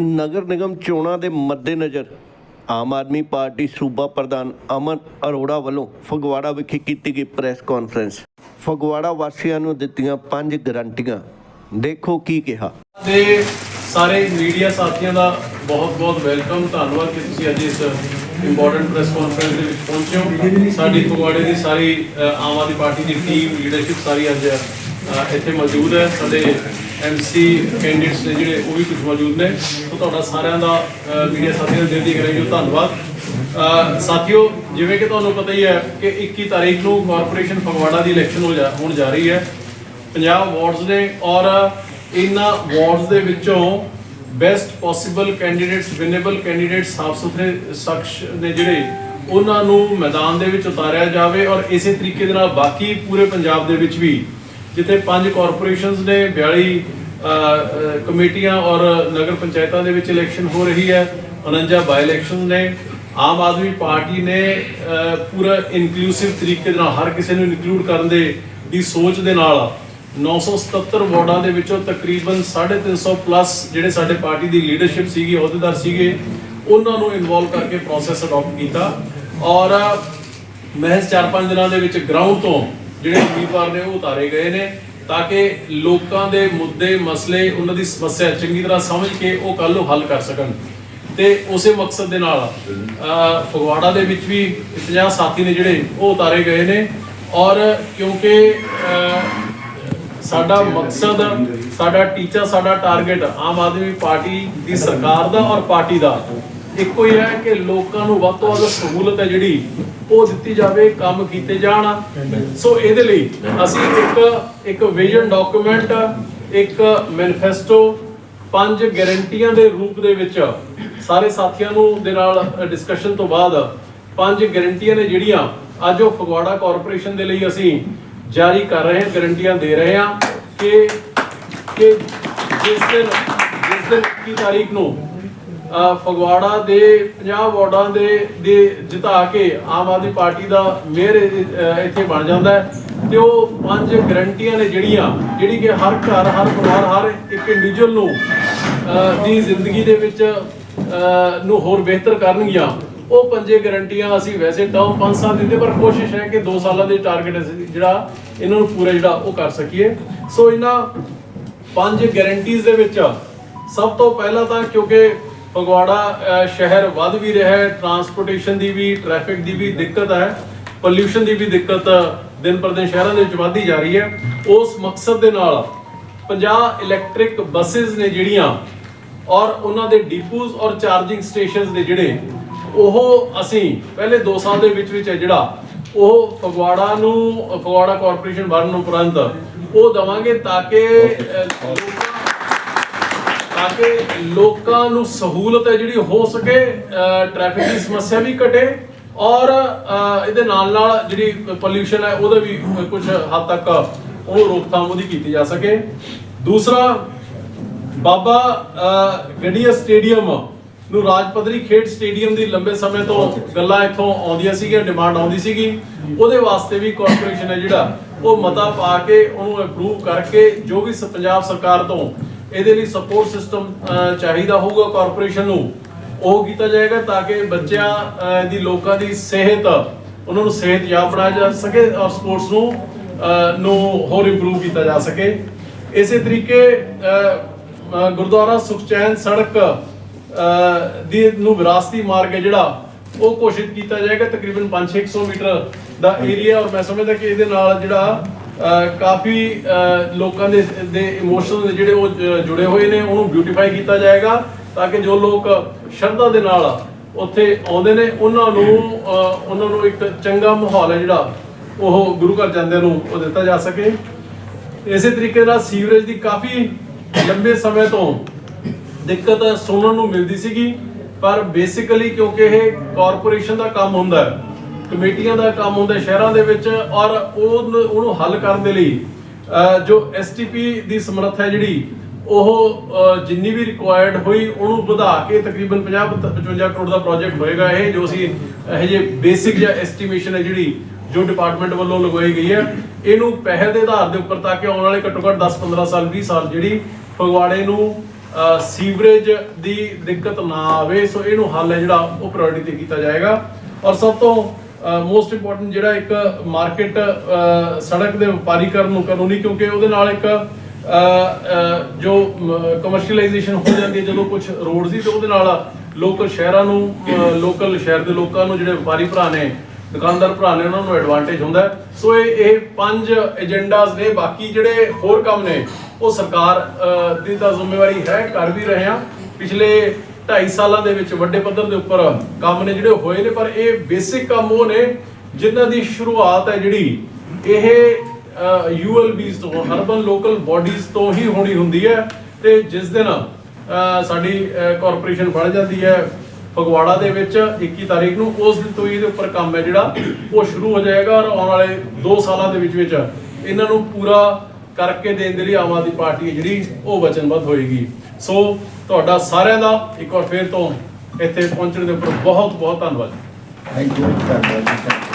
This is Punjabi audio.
ਨਗਰ ਨਿਗਮ ਚੋਣਾਂ ਦੇ ਮੱਦੇਨਜ਼ਰ ਆਮ ਆਦਮੀ ਪਾਰਟੀ ਸੂਬਾ ਪ੍ਰਧਾਨ ਅਮਨ ਅਰੋੜਾ ਵੱਲੋਂ ਫਗਵਾੜਾ ਵਿਖੇ ਕੀਤੀ ਗਈ ਪ੍ਰੈਸ ਕਾਨਫਰੰਸ। ਫਗਵਾੜਾ ਵਾਸੀਆਂ ਨੂੰ ਦਿੱਤੀਆਂ ਪੰਜ ਗਰੰਟੀਆਂ। ਦੇਖੋ ਕੀ ਕਿਹਾ। ਦੇ ਸਾਰੇ ਮੀਡੀਆ ਸਾਥੀਆਂ ਦਾ ਬਹੁਤ-ਬਹੁਤ ਵੈਲਕਮ। ਧੰਨਵਾਦ ਕਿ ਤੁਸੀਂ ਅੱਜ ਇਸ ਇੰਪੋਰਟੈਂਟ ਪ੍ਰੈਸ ਕਾਨਫਰੰਸ ਦੇ ਵਿੱਚ ਪਹੁੰਚੇ ਹੋ। ਸਾਡੀ ਫਗਵਾੜੇ ਦੀ ਸਾਰੀ ਆਮ ਆਦਮੀ ਪਾਰਟੀ ਦੀ ਟੀਮ ਲੀਡਰਸ਼ਿਪ ਸਾਰੀ ਅੱਜ ਇੱਥੇ ਮੌਜੂਦ ਹੈ। ਸਾਡੇ ਐਮਸੀ ਕੈਂਡੀਡੇਟਸ ਨੇ ਜਿਹੜੇ ਉਹ ਵੀ ਕੁਝ ਮੌਜੂਦ ਨੇ। ਸੋ ਤੁਹਾਡਾ ਸਾਰਿਆਂ ਦਾ ਮੀਡੀਆ ਸਾਥੀਆਂ ਦਾ ਦਿਲ ਦੀ ਕਰਾਂਗੇ ਧੰਨਵਾਦ। ਸਾਥੀਓ, ਜਿਵੇਂ ਕਿ ਤੁਹਾਨੂੰ ਪਤਾ ਹੀ ਹੈ ਕਿ 21 ਤਾਰੀਖ ਨੂੰ ਕਾਰਪੋਰੇਸ਼ਨ ਫਗਵਾੜਾ ਦੀ ਇਲੈਕਸ਼ਨ ਹੋ ਜਾ, ਹੋਣ ਜਾ ਰਹੀ ਹੈ। 50 ਵਾਰਡਸ ਨੇ ਔਰ ਇਹਨਾਂ ਵਾਰਡਸ ਦੇ ਵਿੱਚੋਂ best possible candidates winnable candidates ਸਾਫ਼ ਸੁਥਰੇ ਸ਼ਖਸ ਨੇ ਜਿਹੜੇ, ਉਹਨਾਂ ਨੂੰ ਮੈਦਾਨ ਦੇ ਵਿੱਚ ਉਤਾਰਿਆ ਜਾਵੇ ਔਰ ਇਸੇ ਤਰੀਕੇ ਦੇ ਨਾਲ ਬਾਕੀ ਪੂਰੇ ਪੰਜਾਬ ਦੇ ਵਿੱਚ ਵੀ ਜਿੱਥੇ ਪੰਜ ਕਾਰਪੋਰੇਸ਼ਨਸ ਨੇ 42 ਕਮੇਟੀਆਂ ਔਰ ਨਗਰ ਪੰਚਾਇਤਾਂ ਦੇ ਵਿੱਚ ਇਲੈਕਸ਼ਨ ਹੋ ਰਹੀ ਹੈ 49 ਬਾਈ ਇਲੈਕਸ਼ਨ ਨੇ। ਆਮ ਆਦਮੀ ਪਾਰਟੀ ਨੇ ਪੂਰਾ ਇਨਕਲੂਸਿਵ ਤਰੀਕੇ ਦੇ ਨਾਲ, ਹਰ ਕਿਸੇ ਨੂੰ ਇਨਕਲੂਡ ਕਰਨ ਦੇ, ਦੀ ਸੋਚ ਦੇ ਨਾਲ 977 ਵਾਰਡਾਂ ਦੇ ਵਿੱਚੋਂ ਤਕਰੀਬਨ 350 ਪਲੱਸ ਜਿਹੜੇ ਸਾਡੇ ਪਾਰਟੀ ਦੀ ਲੀਡਰਸ਼ਿਪ ਸੀਗੀ, ਅਹੁਦੇਦਾਰ ਸੀਗੇ, ਉਹਨਾਂ ਨੂੰ ਇਨਵੋਲਵ ਕਰਕੇ ਪ੍ਰੋਸੈਸ ਅਡਾਪਟ ਕੀਤਾ। ਔਰ ਮਹਿਜ਼ 4-5 ਦਿਨਾਂ ਦੇ ਵਿੱਚ ਗਰਾਊਂਡ ਤੋਂ ਜਿਹੜੇ ਉਮੀਦਵਾਰ ਨੇ ਉਹ ਉਤਾਰੇ ਗਏ ਨੇ ਤਾਂ ਕਿ ਲੋਕਾਂ ਦੇ ਮੁੱਦੇ, ਮਸਲੇ, ਉਹਨਾਂ ਦੀ ਸਮੱਸਿਆ ਚੰਗੀ ਤਰ੍ਹਾਂ ਸਮਝ ਕੇ ਉਹ ਕੱਲ ਨੂੰ ਹੱਲ ਕਰ ਸਕਣ। ਤੇ ਉਸੇ ਮਕਸਦ ਦੇ ਨਾਲ ਫਗਵਾੜਾ ਦੇ ਵਿੱਚ ਵੀ 50 ਸਾਥੀ ਨੇ ਜਿਹੜੇ ਉਹ ਉਤਾਰੇ ਗਏ ਨੇ ਔਰ ਕਿਉਂਕਿ ਸਾਡਾ ਮਕਸਦ, ਸਾਡਾ ਟੀਚਾ, ਸਾਡਾ ਟਾਰਗੇਟ ਆਮ ਆਦਮੀ ਪਾਰਟੀ ਦੀ ਸਰਕਾਰ ਦਾ ਔਰ ਪਾਰਟੀ ਦਾ ਇੱਕੋ ਹੀ ਹੈ ਕਿ ਲੋਕਾਂ ਨੂੰ ਵੱਧ ਤੋਂ ਵੱਧ ਸਹੂਲਤ ਹੈ ਜਿਹੜੀ ਉਹ ਦਿੱਤੀ ਜਾਵੇ, ਕੰਮ ਕੀਤੇ ਜਾਣ। ਸੋ ਇਹਦੇ ਲਈ ਅਸੀਂ ਇੱਕ ਇੱਕ ਵਿਜ਼ਨ ਡਾਕੂਮੈਂਟ ਇੱਕ ਮੈਨੀਫੈਸਟੋ ਪੰਜ ਗਾਰੰਟੀਆਂ ਦੇ ਰੂਪ ਦੇ ਵਿੱਚ ਸਾਰੇ ਸਾਥੀਆਂ ਨੂੰ ਦੇ ਨਾਲ ਡਿਸਕਸ਼ਨ ਤੋਂ ਬਾਅਦ ਪੰਜ ਗਾਰੰਟੀਆਂ ਨੇ ਜਿਹੜੀਆਂ ਅੱਜ ਉਹ ਫਗਵਾੜਾ ਕਾਰਪੋਰੇਸ਼ਨ ਦੇ ਲਈ ਅਸੀਂ ਜਾਰੀ ਕਰ ਰਹੇ ਹਾਂ ਗਾਰੰਟੀਆਂ ਦੇ ਰਹੇ ਹਾਂ ਕਿ ਕਿ ਜਿਸ ਦਿਨ ਜਿਸ ਦਿਨ 21 ਤਾਰੀਖ ਨੂੰ ਫਗਵਾੜਾ ਦੇ 50 ਵਾਰਡਾਂ ਦੇ ਦੇ ਜਿਤਾ ਕੇ ਆਮ ਆਦਮੀ ਪਾਰਟੀ ਦਾ ਮੇਅਰ ਇੱਥੇ ਬਣ ਜਾਂਦਾ ਹੈ। ਤੇ ਉਹ ਪੰਜ ਗਰੰਟੀਆਂ ਨੇ ਜਿਹੜੀਆਂ, ਜਿਹੜੀ ਕਿ ਹਰ ਘਰ, ਹਰ ਪਰਿਵਾਰ, ਹਰ ਇੱਕ ਇੰਡੀਵਿਜੂਅਲ ਨੂੰ ਦੀ ਜ਼ਿੰਦਗੀ ਦੇ ਵਿੱਚ ਨੂੰ ਹੋਰ ਬਿਹਤਰ ਕਰਨਗੀਆਂ। ਉਹ ਪੰਜੇ ਗਰੰਟੀਆਂ ਅਸੀਂ ਵੈਸੇ ਟਰਮ 5 ਸਾਲ ਦਿੰਦੇ, ਪਰ ਕੋਸ਼ਿਸ਼ ਹੈ ਕਿ 2 ਸਾਲਾਂ ਦੇ ਟਾਰਗੇਟ ਅਸੀਂ ਜਿਹੜਾ, ਇਹਨਾਂ ਨੂੰ ਪੂਰਾ ਜਿਹੜਾ ਉਹ ਕਰ ਸਕੀਏ। ਸੋ ਇਹਨਾਂ ਪੰਜ ਗਾਰੰਟੀਆਂ ਦੇ ਵਿੱਚ ਸਭ ਤੋਂ ਪਹਿਲਾਂ ਤਾਂ ਕਿਉਂਕਿ ਫਗਵਾੜਾ ਸ਼ਹਿਰ ਵੱਧ ਵੀ ਰਿਹਾ ਹੈ ਟਰਾਂਸਪੋਰਟੇਸ਼ਨ ਦੀ ਵੀ ਟ੍ਰੈਫਿਕ ਦੀ ਵੀ ਦਿੱਕਤ ਹੈ ਪੋਲਿਊਸ਼ਨ ਦੀ ਵੀ ਦਿੱਕਤ ਦਿਨ ਪਰ ਦਿਨ ਸ਼ਹਿਰਾਂ ਦੇ ਵਿੱਚ ਵੱਧਦੀ ਜਾ ਰਹੀ ਹੈ। ਉਸ ਮਕਸਦ ਦੇ ਨਾਲ 50 ਇਲੈਕਟ੍ਰਿਕ ਬੱਸਸ ਨੇ ਜਿਹੜੀਆਂ ਔਰ ਉਹਨਾਂ ਦੇ ਡਿਪੂਸ ਔਰ ਚਾਰਜਿੰਗ ਸਟੇਸ਼ਨਸ ਨੇ ਜਿਹੜੇ, ਉਹ ਅਸੀਂ ਪਹਿਲੇ 2 ਸਾਲ ਦੇ ਵਿੱਚ ਵਿੱਚ ਹੈ ਜਿਹੜਾ, ਉਹ ਫਗਵਾੜਾ ਨੂੰ, ਫਗਵਾੜਾ ਕਾਰਪੋਰੇਸ਼ਨ ਬਣਨ ਉਪਰੰਤ ਉਹ ਦਵਾਂਗੇ ਤਾਂ ਕਿ ਲੋਕਾਂ ਤਾਂ ਕਿ ਲੋਕਾਂ ਨੂੰ ਸਹੂਲਤ ਹੈ ਜਿਹੜੀ ਹੋ ਸਕੇ ਟ੍ਰੈਫਿਕ ਦੀ ਸਮੱਸਿਆ ਵੀ ਘਟੇ ਔਰ ਇਹਦੇ ਨਾਲ ਨਾਲ ਜਿਹੜੀ ਪੋਲਿਊਸ਼ਨ ਹੈ ਉਹਦਾ ਵੀ ਕੁਝ ਹੱਦ ਤੱਕ ਉਹ ਰੋਕਥਾਮ ਉਹਦੀ ਕੀਤੀ ਜਾ ਸਕੇ। ਦੂਸਰਾ ਬਾਬਾ ਅਹ, ਗੜੀਆ ਸਟੇਡੀਅਮ ਨੂੰ ਰਾਜ ਪੱਧਰੀ ਖੇਡ ਸਟੇਡੀਅਮ ਦੀ ਲੰਬੇ ਸਮੇਂ ਤੋਂ ਗੱਲਾਂ ਇੱਥੋਂ ਆਉਂਦੀਆਂ ਸੀਗੀਆਂ ਡਿਮਾਂਡ ਆਉਂਦੀ ਸੀਗੀ। ਉਹਦੇ ਵਾਸਤੇ ਵੀ ਕਾਰਪੋਰੇਸ਼ਨ ਹੈ ਜਿਹੜਾ ਉਹ ਮਤਾ ਪਾ ਕੇ ਉਹਨੂੰ ਅਪਰੂਵ ਕਰਕੇ ਜੋ ਵੀ ਪੰਜਾਬ ਸਰਕਾਰ ਤੋਂ ਇਹਦੇ ਲਈ ਸਪੋਰਟ ਸਿਸਟਮ ਚਾਹੀਦਾ ਹੋਊਗਾ ਕਾਰਪੋਰੇਸ਼ਨ ਨੂੰ। ਉਹ ਕੀਤਾ ਜਾਏਗਾ ਤਾਂ ਕਿ ਬੱਚਿਆਂ ਦੀ ਲੋਕਾਂ ਦੀ ਸਿਹਤ, ਉਹਨਾਂ ਨੂੰ ਸਿਹਤਯਾਬ ਬਣਾਇਆ ਜਾ ਸਕੇ ਔਰ ਸਪੋਰਟਸ ਨੂੰ ਨੂੰ ਹੋਰ ਇੰਪਰੂਵ ਕੀਤਾ ਜਾ ਸਕੇ। ਇਸੇ ਤਰੀਕੇ ਗੁਰਦੁਆਰਾ ਸੁਖਚੈਨ ਸੜਕ ਦੀ ਨੂੰ ਵਿਰਾਸਤੀ ਮਾਰਗ ਹੈ ਜਿਹੜਾ, ਉਹ ਘੋਸ਼ਿਤ ਕੀਤਾ ਜਾਏਗਾ ਤਕਰੀਬਨ 5-600 ਮੀਟਰ ਦਾ ਏਰੀਆ ਔਰ ਮੈਂ ਸਮਝਦਾ ਕਿ ਇਹਦੇ ਨਾਲ ਜਿਹੜਾ ਕਾਫੀ ਲੋਕਾਂ ਦੇ ਦੇ ਇਮੋਸ਼ਨਲ ਜਿਹੜੇ ਉਹ ਜੁੜੇ ਹੋਏ ਨੇ, ਉਹਨੂੰ ਬਿਊਟੀਫਾਈ ਕੀਤਾ ਜਾਏਗਾ ਤਾਂ ਕਿ ਜੋ ਲੋਕ ਸ਼ਰਧਾ ਦੇ ਨਾਲ ਉੱਥੇ ਆਉਂਦੇ ਨੇ, ਉਹਨਾਂ ਨੂੰ ਉਹਨਾਂ ਨੂੰ ਇੱਕ ਚੰਗਾ ਮਾਹੌਲ ਹੈ ਜਿਹੜਾ ਉਹ ਗੁਰੂ ਘਰ ਜਾਂਦੇ ਨੂੰ ਉਹ ਦਿੱਤਾ ਜਾ ਸਕੇ। ਇਸੇ ਤਰੀਕੇ ਨਾਲ ਸੀਵਰੇਜ ਦੀ ਕਾਫੀ ਲੰਬੇ ਸਮੇਂ ਤੋਂ ਦਿੱਕਤ ਸੁਣਨ ਨੂੰ ਮਿਲਦੀ ਸੀਗੀ, ਪਰ ਬੇਸਿਕਲੀ ਕਿਉਂਕਿ ਇਹ ਕਾਰਪੋਰੇਸ਼ਨ ਦਾ ਕੰਮ ਹੁੰਦਾ ਹੈ ਕਮੇਟੀਆਂ ਦਾ ਕੰਮ ਹੁੰਦਾ ਸ਼ਹਿਰਾਂ ਦੇ ਵਿੱਚ ਔਰ ਉਹਨੂੰ ਹੱਲ ਕਰਨ ਦੇ ਲਈ ਅਹ, ਜੋ ਐਸਟੀਪੀ ਦੀ ਸਮਰੱਥ ਹੈ ਜਿਹੜੀ ਉਹ ਜਿੰਨੀ ਵੀ ਰਿਕੁਆਇਰਡ ਹੋਈ ਉਹਨੂੰ ਵਧਾ ਕੇ ਤਕਰੀਬਨ 50 55 ਕਰੋੜ ਦਾ ਪ੍ਰੋਜੈਕਟ ਹੋਏਗਾ ਇਹ ਜੋ ਅਸੀਂ ਇਹ ਜੇ ਬੇਸਿਕ ਜਾਂ ਐਸਟੀਮੇਸ਼ਨ ਹੈ ਜਿਹੜੀ ਜੋ ਡਿਪਾਰਟਮੈਂਟ ਵੱਲੋਂ ਲਗਵਾਈ ਗਈ ਹੈ। ਇਹਨੂੰ ਪਹਿਲ ਦੇ ਆਧਾਰ ਦੇ ਉੱਪਰ ਤਾਂ ਕਿ ਆਉਣ ਵਾਲੇ ਘੱਟੋ ਘੱਟ 10 15 ਸਾਲ 20 ਸਾਲ ਜਿਹੜੀ ਫਗਵਾੜੇ ਨੂੰ ਸੀਵਰੇਜ ਦੀ ਦਿੱਕਤ ਨਾ ਆਵੇ ਸੋ ਇਹਨੂੰ ਹੱਲ ਹੈ ਜਿਹੜਾ ਉਹ ਪ੍ਰਾਇੋਰਟੀ ਤੇ ਕੀਤਾ ਜਾਏਗਾ। ਔਰ ਸਭ ਤੋਂ ਮੋਸਟ ਇੰਪੋਰਟੈਂਟ ਜਿਹੜਾ ਇੱਕ ਮਾਰਕੀਟ ਸੜਕ ਦੇ ਵਪਾਰੀਕਰਨ ਨੂੰ ਕਾਨੂੰਨੀ, ਕਿਉਂਕਿ ਉਹਦੇ ਨਾਲ ਇੱਕ ਜੋ ਕਮਰਸ਼ੀਅਲਾਈਜੇਸ਼ਨ ਹੋ ਜਾਂਦੀ ਹੈ, ਜਦੋਂ ਕੁਝ ਰੋਡ ਸੀ, ਤੇ ਉਹਦੇ ਨਾਲ ਲੋਕਲ ਸ਼ਹਿਰਾਂ ਨੂੰ ਲੋਕਲ ਸ਼ਹਿਰ ਦੇ ਲੋਕਾਂ ਨੂੰ, ਜਿਹੜੇ ਵਪਾਰੀ ਭਰਾ ਨੇ, ਦੁਕਾਨਦਾਰ ਭਰਾ ਨੇ, ਉਹਨਾਂ ਨੂੰ ਐਡਵਾਂਟੇਜ ਹੁੰਦਾ ਸੋ ਇਹ ਇਹ ਪੰਜ ਏਜੰਡਾਸ ਨੇ, ਬਾਕੀ ਜਿਹੜੇ ਹੋਰ ਕੰਮ ਨੇ, ਉਹ ਸਰਕਾਰ ਦੀ ਤਾਂ ਜ਼ਿੰਮੇਵਾਰੀ ਹੈ, ਕਰ ਵੀ ਰਹੇ ਆ ਪਿਛਲੇ 2.5 ਸਾਲਾਂ ਦੇ ਵਿੱਚ ਵੱਡੇ ਪੱਧਰ ਦੇ ਉੱਪਰ ਕੰਮ ਨੇ ਜਿਹੜੇ ਹੋਏ ਨੇ, ਪਰ ਇਹ ਬੇਸਿਕ ਕੰਮ ਉਹ ਨੇ ਜਿਨ੍ਹਾਂ ਦੀ ਸ਼ੁਰੂਆਤ ਹੈ ਜਿਹੜੀ ਇਹ ਯੂਐਲਬੀਸ ਤੋਂ ਅਰਬਨ ਲੋਕਲ ਬਾਡੀਜ਼ ਤੋਂ ਹੀ ਹੋਣੀ ਹੁੰਦੀ ਹੈ ਤੇ ਜਿਸ ਦਿਨ ਸਾਡੀ ਕਾਰਪੋਰੇਸ਼ਨ ਬਣ ਜਾਂਦੀ ਹੈ ਫਗਵਾੜਾ ਦੇ ਵਿੱਚ 21 ਤਾਰੀਖ ਨੂੰ, ਉਸ ਦਿਨ ਤੋਂ ਹੀ ਇਹਦੇ ਉੱਪਰ ਕੰਮ ਹੈ ਜਿਹੜਾ, ਉਹ ਸ਼ੁਰੂ ਹੋ ਜਾਏਗਾ ਔਰ ਆਉਣ ਵਾਲੇ 2 ਸਾਲਾਂ ਦੇ ਵਿੱਚ ਵਿੱਚ ਇਹਨਾਂ ਨੂੰ ਪੂਰਾ ਕਰਕੇ ਦੇਣ ਦੇ ਲਈ ਆਮ ਆਦਮੀ ਪਾਰਟੀ ਹੈ ਜਿਹੜੀ, ਉਹ ਵਚਨਬੱਧ ਹੋਏਗੀ। ਸੋ ਤੁਹਾਡਾ ਸਾਰਿਆਂ ਦਾ ਇੱਕ ਵਾਰ ਫੇਰ ਤੋਂ ਇੱਥੇ ਪਹੁੰਚਣ ਦੇ ਉੱਪਰ ਬਹੁਤ ਬਹੁਤ ਧੰਨਵਾਦ। ਥੈਂਕ ਯੂ ਧੰਨਵਾਦ ਜੀ